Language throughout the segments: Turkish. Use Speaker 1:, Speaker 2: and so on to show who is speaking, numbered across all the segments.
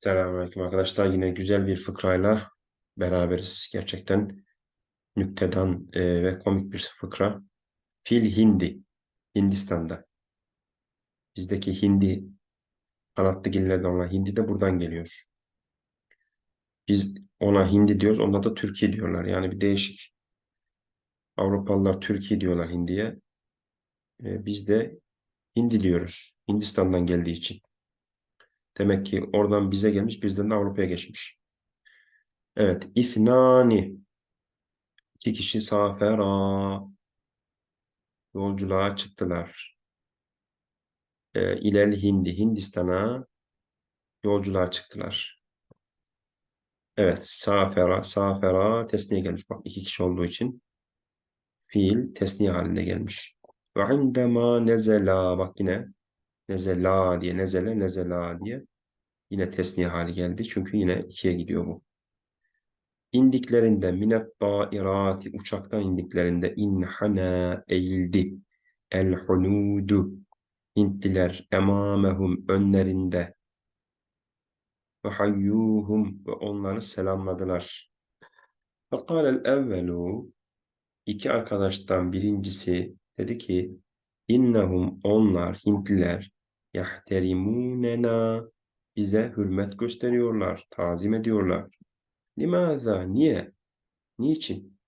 Speaker 1: Selamünaleyküm arkadaşlar. Yine güzel bir fıkrayla beraberiz. Gerçekten nüktedan e, ve komik bir fıkra. Fil hindi. Hindistan'da. Bizdeki hindi kanatlı gillerden olan hindi de buradan geliyor. Biz ona hindi diyoruz. Onda da Türkiye diyorlar. Yani bir değişik. Avrupalılar Türkiye diyorlar hindiye. E, biz de hindi diyoruz. Hindistan'dan geldiği için. Demek ki oradan bize gelmiş, bizden de Avrupa'ya geçmiş. Evet. İthnani. İki kişi safera. Yolculuğa çıktılar. E, ilel Hindi. Hindistan'a yolculuğa çıktılar. Evet. Safera. Safera tesniye gelmiş. Bak iki kişi olduğu için. Fiil tesniye halinde gelmiş. Ve indema nezela. Bak yine nezela diye. Nezele nezela diye. Yine tesniye hali geldi. Çünkü yine ikiye gidiyor bu. İndiklerinde minet dairati uçaktan indiklerinde inhana eğildi. El hunudu Hintliler emamehum önlerinde ve hayyuhum ve onları selamladılar. Fekâlel evvelu iki arkadaştan birincisi dedi ki innehum onlar Hintliler Yahterimûnena bize hürmet gösteriyorlar, tazim ediyorlar. Limaza niye? Niçin?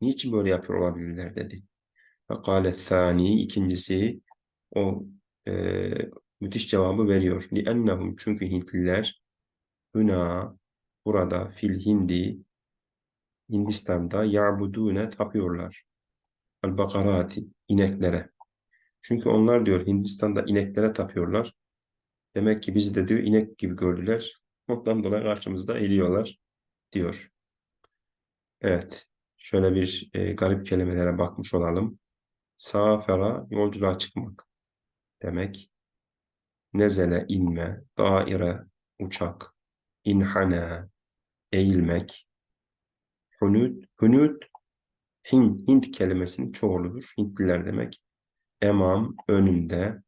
Speaker 1: Niçin böyle yapıyor olabilirler dedi. Fakale sani ikincisi o e, müthiş cevabı veriyor. Liennehum çünkü Hintliler hüna burada fil hindi Hindistan'da ya'budune tapıyorlar. Al bakarati ineklere. Çünkü onlar diyor Hindistan'da ineklere tapıyorlar. Demek ki bizi de diyor inek gibi gördüler. Ondan dolayı karşımızda eğiliyorlar diyor. Evet. Şöyle bir e, garip kelimelere bakmış olalım. Safera yolculuğa çıkmak demek. Nezele inme, daire uçak, inhana eğilmek, hunud, hunud Hint, Hint kelimesinin çoğuludur. Hintliler demek. Emam önünde,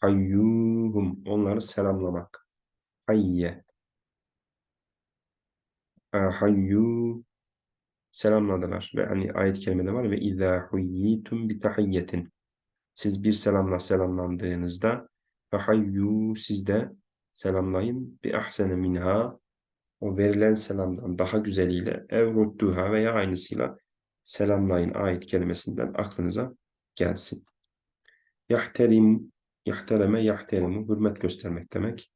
Speaker 1: hayyuhum onları selamlamak. Hayye, Ha, hayyu selamladılar. Ve hani ayet kelimede var ve izâ huyyitum bi tahiyyetin. Siz bir selamla selamlandığınızda fehayyu siz de selamlayın bi ahsene minha o verilen selamdan daha güzeliyle ev rudduha veya aynısıyla selamlayın ayet kelimesinden aklınıza gelsin. Yahterim, yahtereme, yahterimu hürmet göstermek demek.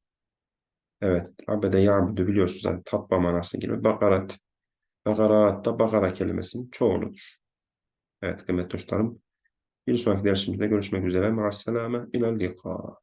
Speaker 1: Evet, abede ya'budu biliyorsunuz hani tapma manası gibi. Bakarat, bakarat da bakara kelimesinin çoğuludur. Evet kıymetli dostlarım. Bir sonraki dersimizde görüşmek üzere. Ma'asselame. İlal liqa.